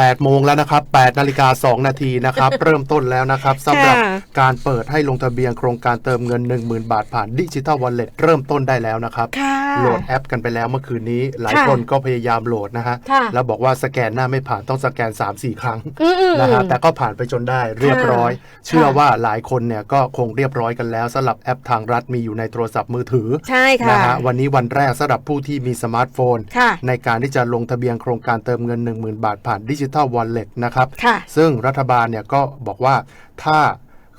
8 โมงแล้วนะครับ8นาฬิกา2นาทีนะครับ เริ่มต้นแล้วนะครับสำหรับค่ะการเปิดให้ลงทะเบียนโครงการเติมเงิน 10,000 บาทผ่านดิจิ t a ลวอลเล็ตเริ่มต้นได้แล้วนะครับค่ะโหลดแอปกันไปแล้วเมื่อคืนนี้ หลายค่ะคนก็พยายามโหลดนะฮะค่ะแล้วบอกว่าสแกนหน้าไม่ผ่านต้องสแกน 3-4 ครั้งอืมอืมนะฮะแต่ก็ผ่านไปจนได้เรียบร้อย เชื่อว่าหลายคนเนี่ยก็คงเรียบร้อยกันแล้วสำหรับแอปทางรัฐมีอยู่ในโทรศัพท์มือถือใช่ค่ะนะฮะวันนี้วันแรกสำหรับผู้ที่มีสมาร์ทโฟนค่ะในการที่จะลงทะเบียนโครงการเติมเงิน 10,000 บาทผ่านดิจิ t a ลวอลเล็ตนะครับค่ะซึ่งรัฐบาลเนี่ยก็บอกว่าถ้า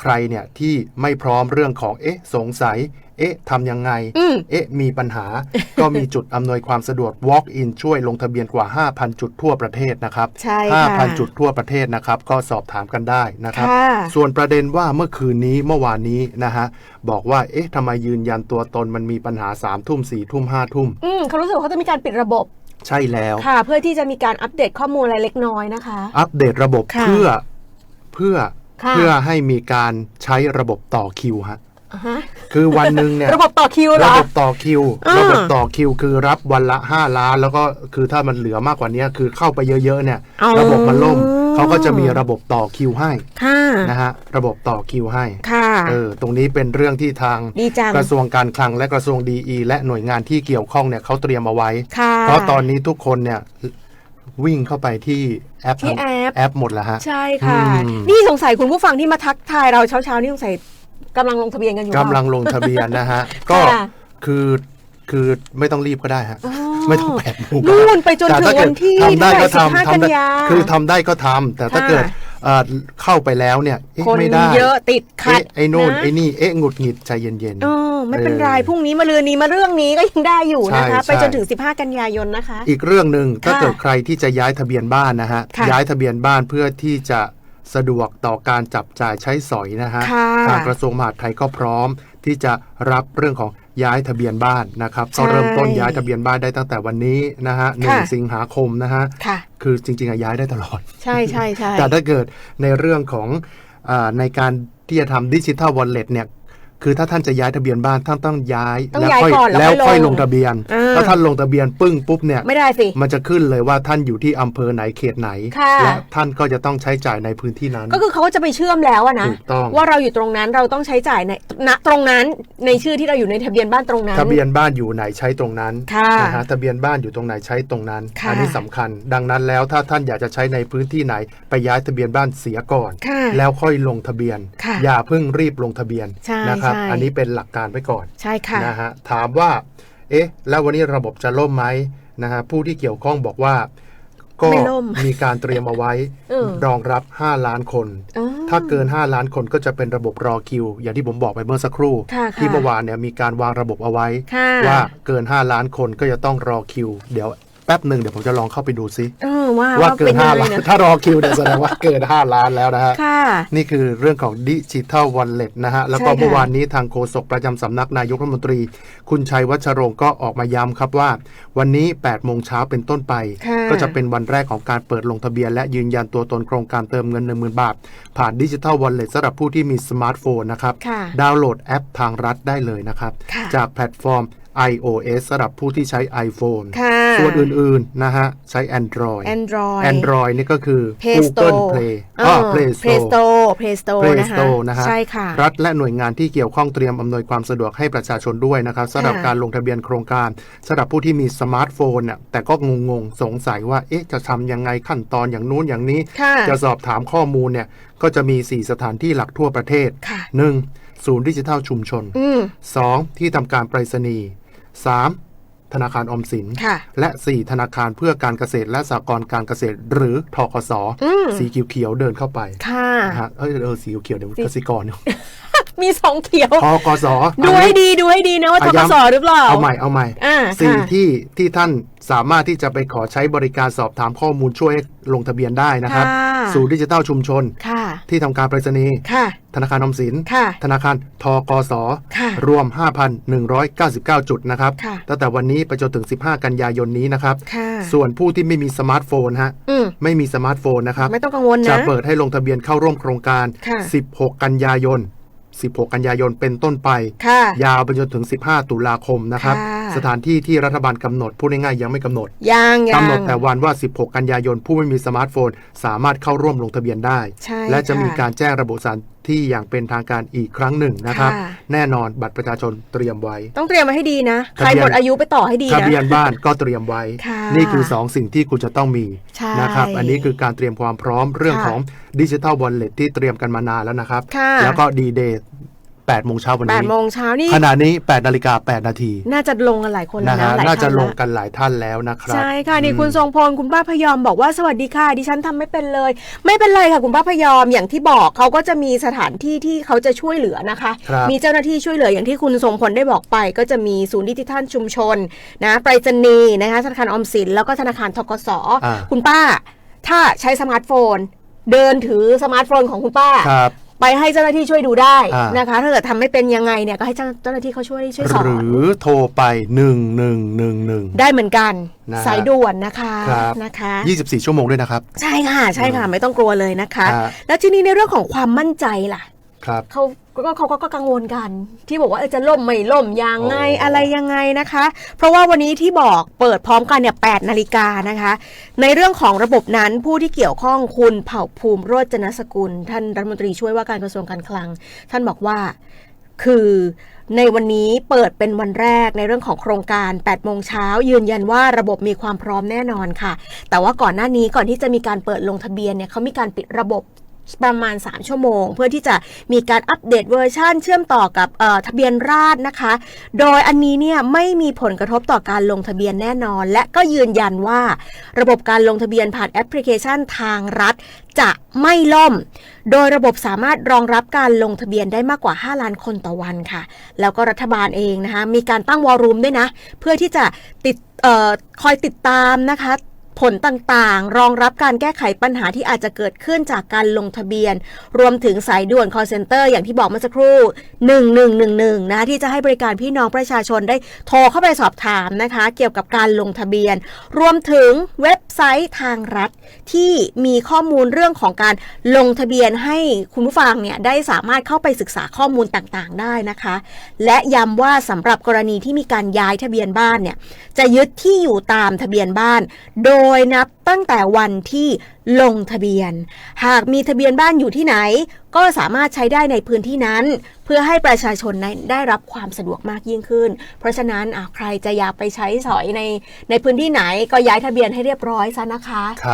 ใครเนี่ยที่ไม่พร้อมเรื่องของเอ๊ะสงสัย เอ๊ะทำยังไงอืมเอ๊ะมีปัญหา ก็มีจุดอำนวยความสะดวก Walk in ช่วยลงทะเบียนกว่า 5,000 จุดทั่วประเทศนะครับใช่ค่ะ5,000 จุดทั่วประเทศนะครับ ก็สอบถามกันได้นะครับค่ะส่วนประเด็นว่าเมื่อคืนนี้เมื่อวานนี้นะฮะบอกว่าเอ๊ะทำไมยืนยันตัวตนมันมีปัญหา3ามทุ่มสี่ทุ่มห้าทุ่มอืมเขารู้สึกว่าเขาจะมีการปิดระบบ ใช่แล้วค่ะ เพื่อที่จะมีการอัปเดตข้อมูลอะไรเล็กน้อยนะคะ อัปเดตระบบค่ะเพื่อเพื่อค่ะเพื่อให้มีการใช้ระบบต่อคิวฮะอ่าฮะคือวันหนึ่งเนี่ย ระบบต่อคิวเหรระอ บบต่อคิว อ่า ระบบต่อคิวคือรับวันละ 5 ล้าน แล้วก็คือถ้ามันเหลือมากกว่านี้คือเข้าไปเยอะๆเนี่ยอ๋อระบบมันล่ม เขาก็จะมีระบบต่อคิวให้ค่ะนะฮะระบบต่อคิวให้ค่ะเออตรงนี้เป็นเรื่องที่ทางดีจังกระทรวงการคลังและกระทรวงดีและหน่วยงานที่เกี่ยวข้องเนี่ยเขาเตรียมเอาไว้ค่ะเพราะตอนนี้ทุกคนเนี่ยวิ่งเข้าไปที่แอปที่แอปแอปหมดแล้วฮะ ใช่ค่ะอืมนี่สงสัยคุณผู้ฟังที่มาทักทายเราเช้าๆนี่สงสัยกำลังลงทะเบียนกันอยู่กำลังลงทะเบียนนะฮะ ก็ค่ะคือคือไม่ต้องรีบก็ได้ฮะอ๋อ ไม่ต้องแปดโมงก็นู่ได้นไปจนแต่ถึงถ้าเกิวัดนที่ทำได้ก็เท่าไหร่ทำ15ทำได้กันยาคือทำได้ก็ทำแต่ถ้าค่ะเกิดเอ่อเข้าไปแล้วเนี่ยเอ๊ะคนไม่ได้เยอะติดขัดเอ๊ะไอ้โน่นนะไอ้นี่เอ๊ะหงุดหงิดใจเย็นเออไม่เป็นเออไรพรุ่งนี้มาเรือนนี้มาเรื่องนี้ก็ยังได้อยู่นะคะใช่ไปจนใช่ถึง 15 กันยายนนะคะๆอีกเรื่องหนึ่งถ้าค่ะเกิดใครที่จะย้ายทะเบียนบ้านนะฮะค่ะย้ายทะเบียนบ้านเพื่อที่จะสะดวกต่อการจับจ่ายใช้สอยนะฮะค่ะทางกระทรวงมหาดไทยก็พร้อมที่จะรับเรื่องของ ย้ายทะเบียนบ้านนะครับใช่ก็เริ่มต้นย้ายทะเบียนบ้านได้ตั้งแต่วันนี้นะฮะหนึ่งค่ะสิงหาคมนะฮะค่ะคือจริงๆอะย้ายได้ตลอด ใช่ใช่ใช่แต่ถ้าเกิดในเรื่องของอาในการที่จะทำดิจิทัลวอลเล็ตเนี่ย คือถ้าท่านจะย้ายทะเบียนบ้านท่านต้องย้ายต้องแล้วย้ายค่อยก่อนแล้แล้ววค่ค่ออยยลลงงทะเบียนอ่า ถ้าท่านลงทะเบียนปึ้งปุ๊บเนี่ย ไม่ได้สิ มันจะขึ้นเลยว่าท่านอยู่ที่อำเภอไหนเขตไหน ค่ะ และท่านก็จะต้องใช้จ่ายในพื้นที่นั้น ก็คือเขาก็จะไปเชื่อมแล้วอะนะ ถูกต้อง ว่าเราอยู่ตรงนั้นเราต้องใช้จ่ายในณตรงนั้นในชื่อที่เราอยู่ในทะเบียนบ้านตรงนั้น ทะเบียนบ้านอยู่ไหนใช้ตรงนั้นค่ะนะฮะทะเบียนบ้านอยู่ตรงไหนใช้ตรงนั้น ค่ะ อันี้สำคัญ ดังนั้นแล้วถ้าท่านอยากจะใช้ในพื้นที่ไหน ไปย้ายทะเบียนบ้านเสียก่อน ค่ะ แล้วค่อยลงทะเบียน ค่ะอย่าเพิ่งรีบลงทะเบียนใช่นะครับใช่อันนี้เป็นหลักการไว้ก่อนใช่ค่ะนะฮะถามว่า เอ๊ะ แล้ววันนี้ระบบจะล่มไหมนะฮะผู้ที่เกี่ยวข้องบอกว่า ก็ไม่ล่มมีการเตรียมเอาไว้เออรองรับ 5 ล้านคนอ๋อถ้าเกิน 5 ล้านคนก็จะเป็นระบบรอคิว อย่างที่ผมบอกไปเมื่อสักครู่ค่ะค่ะที่เมื่อวานเนี่ยมีการวางระบบเอาไว้ค่ะว่าเกิน 5 ล้านคนก็จะต้องรอคิว เดี๋ยว แป๊บหนึ่งเดี๋ยวผมจะลองเข้าไปดูซิเออว่าว่าเกิป็นยัง5ไงล้านนะถ้ารอคิวเนี่ยแสดงว่าเกิน5ล้านแล้วนะฮะค่ะนี่คือเรื่องของดิจิทัลวอลเล็ตนะฮะ แล้วก็ใช่ค่ะเมื่อวานนี้ทางโฆษกประจำสำนักนายกรัฐมนตรี คุณชัยวัชรงค์ก็ออกมาย้ำครับว่า วันนี้8โมงเช้าเป็นต้นไปค่ะก็จะเป็นวันแรกของการเปิดลงทะเบียน และยืนยันตัวตนโครงการเติมเงิน 10,000 บาท ผ่านดิจิทัลวอลเล็ตสำหรับผู้ที่มีสมาร์ทโฟนนะครับค่ะดาวน์โหลดแอปทางรัฐได้เลยนะครับค่ะจากแพลตฟอร์ม iOS สำหรับผู้ที่ใช้ iPhone ค่ะ ส่วนอื่น ๆ นะฮะ ใช้ Android Android Android นี่ก็คือ Play Google Store Play เออ๋ออ Play Play Store Store Play Store Play นะคะ Store นะฮะใช่ค่ะ รัฐและหน่วยงานที่เกี่ยวข้องเตรียมอำนวยความสะดวกให้ประชาชนด้วยนะครับสำหรับค่ะการลงทะเบียนโครงการสำหรับผู้ที่มีสมาร์ทโฟนน่ะแต่ก็งงๆ สงสัยว่า เอ๊ะ จะทำยังไงขั้นตอนอย่างนู้นอย่างนี้ค่ะจะสอบถามข้อมูลเนี่ย ก็จะมี 4 สถานที่หลักทั่วประเทศค่ะ 1. ศูนย์ดิจิทัลชุมชนอืม 2. ที่ทำการไปรษณีย์ 3. ธนาคารออมสินค่ะและ 4 ธนาคารเพื่อการเกษตรและสหกรณ์การเกษตร หรือทกสอืมสีเขียวๆเดินเข้าไปค่ะนะฮะเอยเออสีเขียวๆเดี๋ยวกสิกรเนี่ย มีสองเขียวทกสดูอันให้นี้ดีดูให้ดีนะว่าทอะกย้ำสหรือเปล่าเอาใหม่เอาใหม่อ่าสิ่งค่ะที่ที่ท่านสามารถที่จะไปขอใช้บริการสอบถามข้อมูลช่วยให้ลงทะเบียนได้นะครับค่ะศูนย์ดิจิทัลชุมชนค่ะที่ทำการไปรษณีย์ค่ะธนาคารออมสินค่ะธนาคารทกสค่ะรวม 5,199 จุดนะครับค่ะตั้งแต่วันนี้ไปจนถึง 15 กันยายนนี้นะครับค่ะส่วนผู้ที่ไม่มีสมาร์ทโฟนฮะอืมไม่มีสมาร์ทโฟนนะครับ ไม่ต้องกังวลนะ จะเปิดให้ลงทะเบียนเข้าร่วมโครงการค่ะ16 กันยายน 16 กันยายนเป็นต้นไปค่ะยาวไปจนถึง 15 ตุลาคมนะครับค่ะสถานที่ที่รัฐบาลกำหนดพูดง่ายๆยังไม่กำหนดยังยักำงหนดแต่วันว่า 16 กันยายนผู้ไม่มีสมาร์ทโฟน สามารถเข้าร่วมลงทะเบียนได้ใช่และจะค่มีการแจ้งระบุสถาน ที่อย่างเป็นทางการอีกครั้งหนึ่งนะครับ ค่ะ แน่นอนบัตรประชาชนเตรียมไว้ ต้องเตรียมมาให้ดีนะ ใครทะเบียนหมดอายุไปต่อให้ดีทะนะ เบียนบ้านก็เตรียมไว้ ค่ะนี่คือ 2 สิ่งที่คุณจะต้องมีใช่นะครับ อันนี้คือการเตรียมความพร้อมเรื่องค่ะของดิจิทัลวอลเล็ตที่เตรียมกันมานานแล้วนะครับ ค่ะแล้วก็ดีเดย์ 8โมงเช้าวันแปนี้ดโมงเช้านี่ขณะนี้8นาฬิกา8นาที น่าจะลงกันหลายคนแล้วนะนะฮะหลายน่าจะท่านลแวงกันหลายท่านแล้วนะครับ ใช่ค่ะนี่อืมคุณทรงพลคุณป้าพยอมบอกว่าสวัสดีค่ะ ดิฉันทำไม่เป็นเลย ไม่เป็นไรค่ะคุณป้าพยอมอย่างที่บอกเขาก็จะมีสถานที่ที่เขาจะช่วยเหลือนะคะครับมีเจ้าหน้าที่ช่วยเหลืออย่างที่คุณทรงพลได้บอกไป ก็จะมีศูนย์ดิจิทัลชุมชนนะไปรษณีย์นะคะธนาคารออมสินแล้วก็ธนาคารทกสอ่าคุณป้า ถ้าใช้สมาร์ทโฟนเดินถือสมาร์ทโฟนของคุณป้าครับ ไปให้เจ้าหน้าที่ช่วยดูได้อ่าน นะคะ ถ้าเกิดทำไม่เป็นยังไงเนี่ยก็ให้เจ้าเจ้าหน้าที่เขาช่วยช่วยสอหรืนอโทรไป 1111 ได้เหมือนกัน นะฮะสายด่วนนะคะครับ นะคะ 24 ชั่วโมงด้วยนะครับ ใช่ค่ะ ใช่ค่ะ ไม่ต้องกลัวเลยนะคะ ฮะ แล้วทีนี้ในเรื่องของความมั่นใจล่ะ ครับเขาก็เขาก็ก็กังวลกัน ที่บอกว่าเออจะล่มไม่ล่มยังไงอ๋อออะไรยังไงนะคะ เพราะว่าวันนี้ที่บอกเปิดพร้อมกันเนี่ยแนาฬิกานะคะ ในเรื่องของระบบนั้นผู้ที่เกี่ยวข้องคุณเผ่าภูมิโรจนสกุล ท่านรัฐมนตรีช่วยว่าการกระทรวงการคลัง ท่านบอกว่าคือในวันนี้เปิดเป็นวันแรกในเรื่องของโครงการ 8 โมงเช้า ยืนยันว่าระบบมีความพร้อมแน่นอนค่ะ แต่ว่าก่อนหน้านี้ก่อนที่จะมีการเปิดลงทะเบียนเนี่ยเขามีการปิดระบบ ประมาณ 3 ชั่วโมง เพื่อที่จะมีการอัปเดตเวอร์ชันเชื่อมต่อกับทะเบียนราษนะคะ โดยอันนี้เนี่ยไม่มีผลกระทบต่อการลงทะเบียนแน่นอน และก็ยืนยันว่า ระบบการลงทะเบียนผ่านแอปพลิเคชันทางรัฐ จะไม่ล่ม โดยระบบสามารถรองรับการลงทะเบียนได้มากกว่า 5 ล้านคนต่อวันค่ะ แล้วก็รัฐบาลเองนะคะมีการตั้งวอลลุ่มด้วยนะ เพื่อที่จะติดออคอยติดตามนะคะ ผลต่างๆ รองรับการแก้ไขปัญหาที่อาจจะเกิดขึ้นจากการลงทะเบียน รวมถึงสายด่วน call center อย่างที่บอกเมื่อสักครู่ 1111 นะคะที่จะให้บริการพี่น้องประชาชนได้โทรเข้าไปสอบถามนะคะ เกี่ยวกับการลงทะเบียน รวมถึงเว็บไซต์ทางรัฐ ที่มีข้อมูลเรื่องของการลงทะเบียนให้คุณผู้ฟังเนี่ยได้สามารถเข้าไปศึกษาข้อมูลต่างๆ ได้นะคะ และย้ำว่าสำหรับกรณีที่มีการย้ายทะเบียนบ้านเนี่ยจะยึดที่อยู่ตามทะเบียนบ้าน โดยนับตั้งแต่วันที่ลงทะเบียน หากมีทะเบียนบ้านอยู่ที่ไหน ก็สามารถใช้ได้ในพื้นที่นั้น เพื่อให้ประชาชนนได้รับความสะดวกมากยิ่งขึ้น เพราะฉะนั้นใครจะอยากไปใช้สอยในในพื้นที่ไหนก็ย้ายทะเบียนให้เรียบร้อยซะนะคะครับ